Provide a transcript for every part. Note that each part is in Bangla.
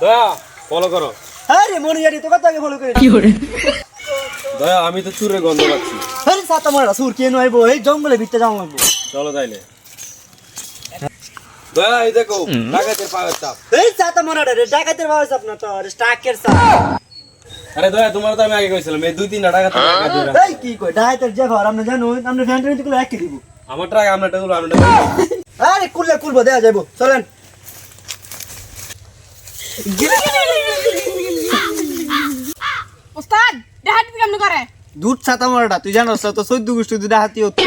দয়া ফলো করো। আরে মনে জানি তো কথা আগে ফলো করে? দয়া আমি তো চুরের গন্ধ পাচ্ছি। আরে সাতা মারা সুর কে নইবো? এই জঙ্গলে ভিতরে যাওয়া লাগবো চলো তাইলে। দয়া এই দেখো ডাকাতের পাওয়ার চাপ। এই সাতা মারা রে ডাকাতের বাবা সাপ না তো স্টাকের সাপ আরে দয়া তোমার তো আমি আগে কইছিলাম এই দুই তিনটা টাকা এই কি কই ডাকাতের যে ঘর আমরা জানো আমরা ফ্যান ট্রেনগুলো একই দিব। আমার টাকা আমরা টাকা আমরা আরে কুললে কুলবো দেয়া যাইবো চলেন। ওস্তাদ দেহাটি কেমন করে দুধ ছাতা মারাটা তুই জানোস তো চোদ্দ গোষ্ঠী দুটা হাতি। হতো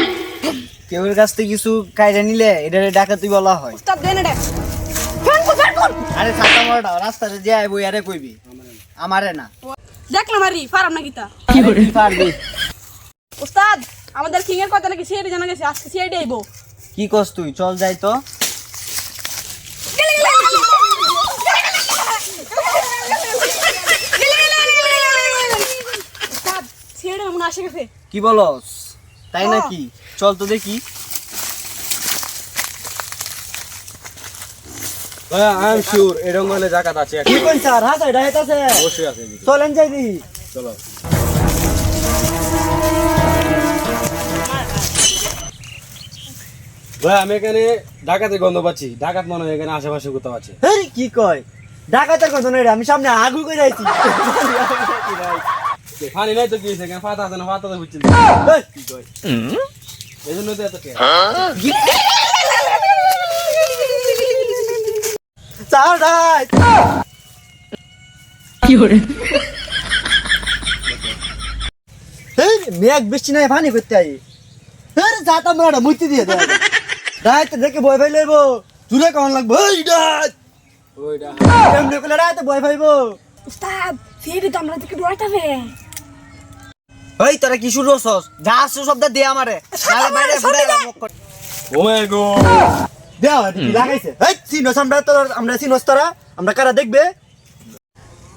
কেউর কাছ থেকে কিছু কায়দা নিলে এটা ডাকাতি বলা হয়। ওস্তাদ দেন এটা। ফ্যান কর ফ্যান কর আরে ছাতা মারাটা রাস্তাতে যে আইবো আরে কইবি। আমারে না। দেখলাম আরি ফারাম না গীতা কি পারবি ওস্তাদ আমাদের কিং এর কথা নাকি সিআইডি জানা গেছে আজকে সিআইডি আইবো। কি কস তুই? চল যাই তো। গেছে? কি বলস তাই নাকি? চল তো দেখি। দয়া আই এম শিওর এই রঙ্গলে জাকাত আছে কি কোন স্যার? হ্যাঁ স্যার ডাইত আছে। অবশ্যই আছে চলেন যাই দেখি। চলো। দয়া আমি এখানে ডাকাতের গন্ধ পাচ্ছি। ডাকাত মনে হয় এখানে আশেপাশে কোথাও আছে। আরে কি কয়? ডাকাতের কথা নয় রে, আমি সামনে আগু করে আইছি। পানি নাই তো কি হয়েছে এখানে পাতা আছে না? পাতা তো বুঝছি এই, কি কয়? এই জন্য তো এত কে? চাল ডাইত এই মেঘ বৃষ্টি নাই পানি করতে আই। আরে যাতা মেড়া মুইতে দিয়ে দেয় ডাইত দেখে ভয় পাই লইব। জুড়ে কেমন লাগবো? ডাইত ওইটা এমনি করলে? ডাইতে ভয় পাইবো। ওস্তাদ সিআইডি তো আমরা থেকে ডরাইতাবে এই তোরা কি শুরু হছস যা আসছো শব্দ দে আমারে। নালে বাইরে ফুটে মুখ কর। Oh my god. দেও লাগাইছে এই চিনোস আমরা তোর আমরা চিনোস তোরা। আমরা কারা দেখবে?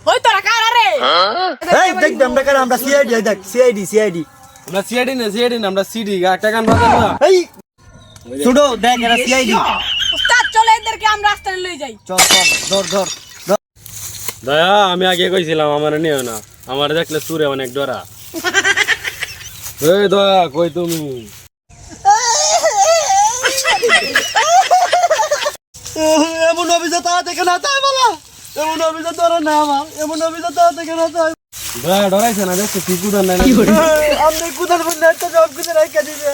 ওই তোরা কার আরে এই দেখবে আমরা কারা? আমরা সিআইডি দেখ সিআইডি সিআইডি আমরা সিআইডি না সিআইডি না আমরা সিডি একটা গান বাজাবো না। এই শুডো দেখ এরা সিআইডি ওস্তাদ চলে এদেরকে আমরা রাস্তায় লই যাই। চল চল ধর ধর। দয়া আমি আগে কইছিলাম আমার নিও না। আমার দেখলে সুরে অনেক ডরা। এই দয়া কই তুমি? এমন অভিযোগ তারা থেকে না তাই বলা। এমন অভিযোগ তোরা না আমার এমন অভিযোগ তারা থেকে না তাই দয়া ডরাইছে না দেখছ কি কুদার নাই আপনি কুদার বন্ধু একটা জব কুদার রাখা দিবে।